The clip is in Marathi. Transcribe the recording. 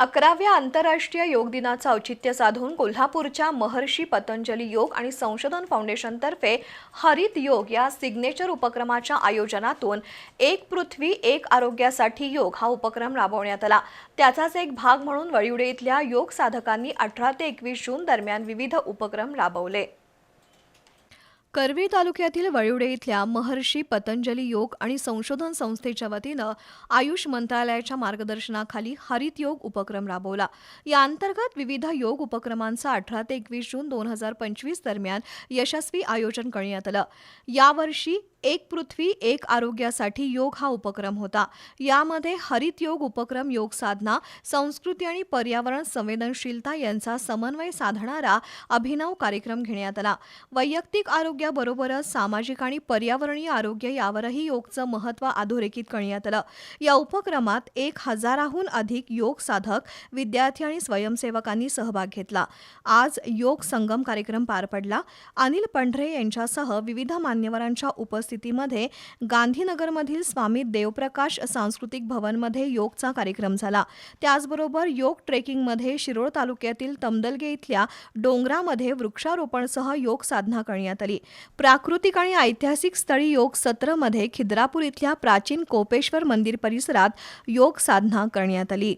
अकराव्या आंतरराष्ट्रीय योग दिनाचं औचित्य साधून कोल्हापूरच्या महर्षी पतंजली योग आणि संशोधन फाउंडेशनतर्फे हरित योग या सिग्नेचर उपक्रमाच्या आयोजनातून एक पृथ्वी एक आरोग्यासाठी योग हा उपक्रम राबवण्यात आला. त्याचाच एक भाग म्हणून वळिवडे इथल्या योग साधकांनी अठरा ते एकवीस जून दरम्यान विविध उपक्रम राबवले. करवी तालुक्यातील वळिवडे इथल्या महर्षी पतंजली योग आणि संशोधन संस्थेच्या वतीनं आयुष मंत्रालयाच्या मार्गदर्शनाखाली हरित योग उपक्रम राबवला. या अंतर्गत विविध योग उपक्रमांचं अठरा ते एकवीस जून दोन हजार पंचवीस दरम्यान यशस्वी आयोजन करण्यात आलं. यावर्षी एक पृथ्वी एक आरोग्यासाठी योग हा उपक्रम होता. यामध्ये हरित योग उपक्रम योग साधना संस्कृती आणि पर्यावरण संवेदनशीलता यांचा समन्वय साधणारा अभिनव कार्यक्रम घेण्यात आला. वैयक्तिक आरोग्याबरोबरच सामाजिक आणि पर्यावरणीय आरोग्य यावरही योगचं महत्त्व अधोरेखित करण्यात आलं. या उपक्रमात एक हजाराहून अधिक योग साधक विद्यार्थी आणि स्वयंसेवकांनी सहभाग घेतला. आज योग संगम कार्यक्रम पार पडला. अनिल पंढरे यांच्यासह विविध मान्यवरांच्या उपस्थितीमध्ये गांधीनगरमधील स्वामी देवप्रकाश सांस्कृतिक भवनमध्ये योगचा कार्यक्रम झाला. त्याचबरोबर योग ट्रेकिंगमध्ये शिरोळ तालुक्यातील तमदलगे इथल्या डोंगरामध्ये वृक्षारोपणसह योग साधना करण्यात आली. प्राकृतिक आणि ऐतिहासिक स्थळी योग सत्रमध्ये खिद्रापूर इथल्या प्राचीन कोपेश्वर मंदिर परिसरात योग साधना करण्यात आली.